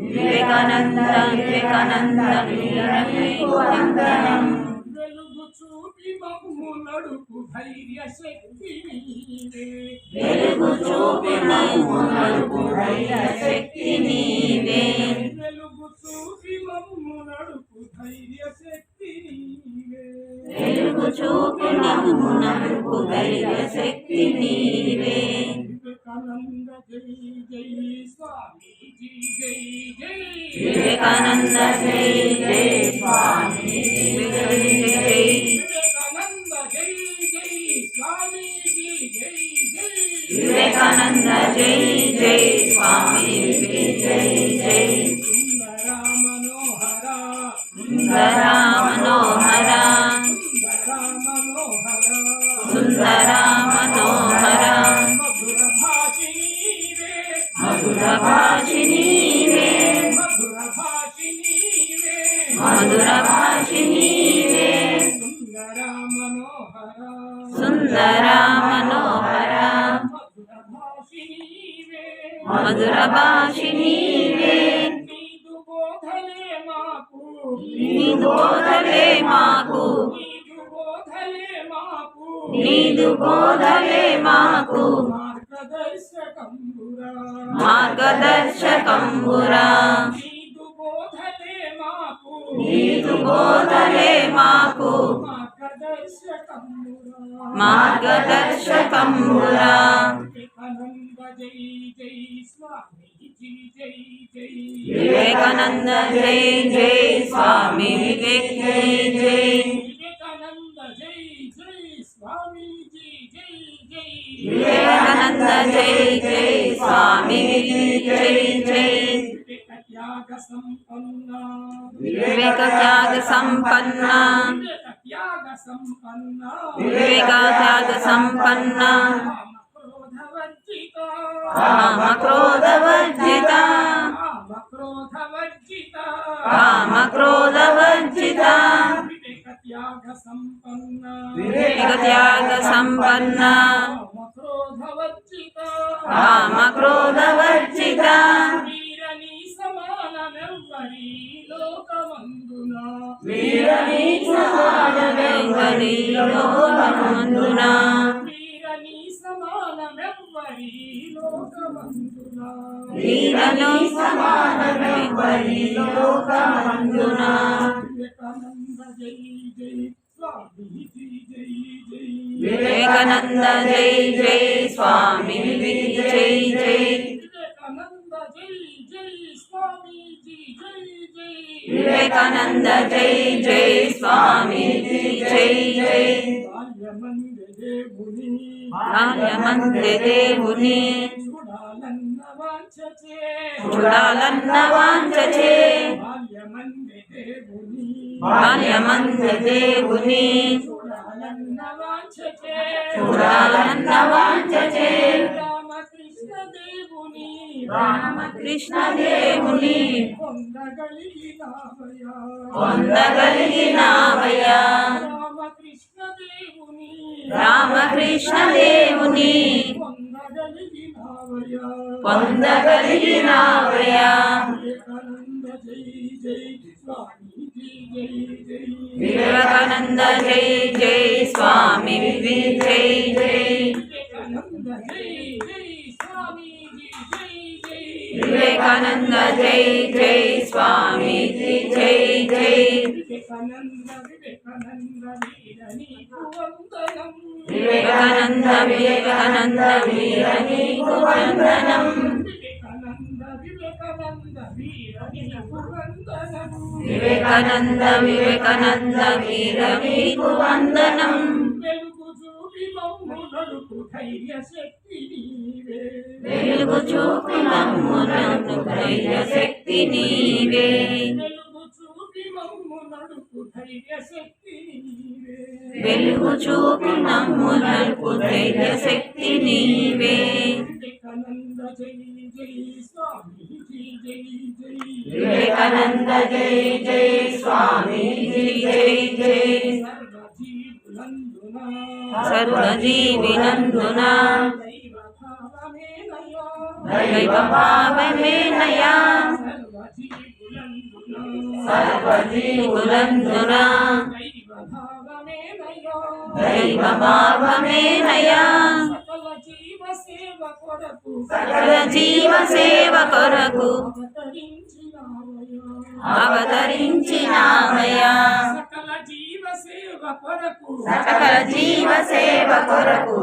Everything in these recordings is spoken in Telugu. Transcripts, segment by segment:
వివేకానంద వివేకానంద నీకు వందనం. వెలుగు చూపి మమ్ము నడుపు ధైర్య శక్తి నీవే. వెలుగు చూపి మమ్ము నడుపు ధైర్య శక్తి నీవే. వెలుగు చూపి మమ్ము నడుపు ధైర్య శక్తి నీవే. వెలుగు చూపి మమ్ము నడుపు ధైర్య శక్తి నీవే. వివేకానంద జై వివేకానంద జై జై స్వామి జై జై వివేకానంద జై జై స్వామి జై జై సుందర మనోహర సుందర మనోహర మధుర భాషిణీ వే మధుర భాషిని వే మధుర భాషిణీ వే మధుర భాషిని వే సుందర మనోహర. సుందర మనోహర. మధుర భాషిణీ వే మధుర భాషిని వే నీదు బోధలే మాకు. నీదు బోధలే మాకు. నీదు బోధలే మాకు. నీదు బోధలే మాకు. మార్గదర్శకంబురా. మార్గదర్శకంబురా. బోధలే మాకు. మార్గదర్శకంబురా వివేకానంద జై జై స్వామి. వివేక్ జై జై వివేకానంద జై జై స్వామి. జై జై त्याग संपन्ना विवेक त्याग संपन्ना त्याग संपन्ना विवेक त्याग संपन्ना क्रोधवर्जिता काम क्रोधवर्जिता काम क्रोधवर्जिता काम क्रोधवर्जिता विवेक त्याग संपन्ना विवेक त्याग संपन्ना क्रोधवर्जिता काम क्रोधवर्जिता లోకమందున వీరని సమానమెవ్వరి లోకమందున వీరని సమానమెవ్వరి లోకమందున వివేకానంద జై జై స్వామి జై జై వివేకానంద జై జై స్వామి జై జై వివేకానంద జై జై జై జై. వివేకానంద జై జై స్వామి జై జై. బాల్యమంది దేవుని చూడాలన్న దేవుని బాల్యమంది దేవుని చూడాలన్న రామకృష్ణ దేవుని పొందగలిగినావయా పొందగలిగినావయ్యా రామకృష్ణ దేవుని రామకృష్ణ దేవుని పొందగలిగినావయా పొందగలిగినావయ్యా వివేకానంద జై జై స్వామి. వివి జై జై వివేకానంద జై జై స్వామీజీ జై జై వివేకానంద జై జై స్వామి జై జై వివేకానంద వివేకానంద వీర నీకు వందనం వివేకానంద వివేకానంద వీర నీకు వందనం మమ్ము నడుపు ధైర్య శక్తి నీవే. వెలుగు చూపి మమ్ములను ధైర్య శక్తి నీవే. వెలుగు చూపి మమ్ము నడుపు ధైర్య శక్తి నీవే. వెలుగు చూపి నమ్ములకు ధైర్య శక్తి నీవే. వివేకానంద జై జై స్వామీజీ జై జై. వివేకానంద జై జై స్వామి. సర్వజీవినందున దైవ భావమే నయా దైవ భావమేనయా సర్వజీవులందున దైవ భావమే నయా దైవ భావమేనయా సకల జీవ సేవ కొరకు అవతరించినామయా కొరకు. సకల జీవ సేవ కొరకు.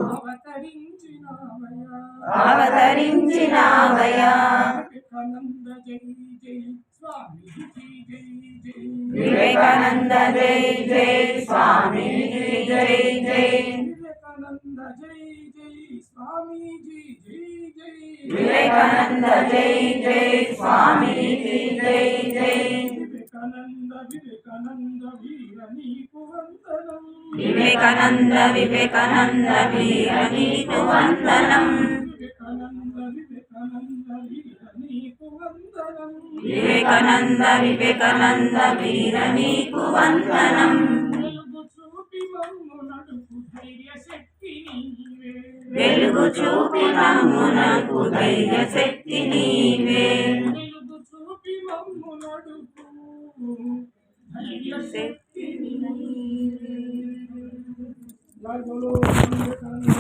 అవతరించినామయా వివేకానంద జై జై స్వామి. జై జై జై వివేకానంద జై జై స్వామీజీ జై జై వివేకానంద వివేకానంద వీర నీకు వందనం వివేకానంద వివేకానంద వీర నీకు వందనం. వివేకానంద వివేకానంద వీర నీకు వందనం. వెలుగు చూపి మమ్మునకు ధైర్య శక్తి నీవే. వెలుగు చూపి మమ్మునకు ధైర్య శక్తి నీవే.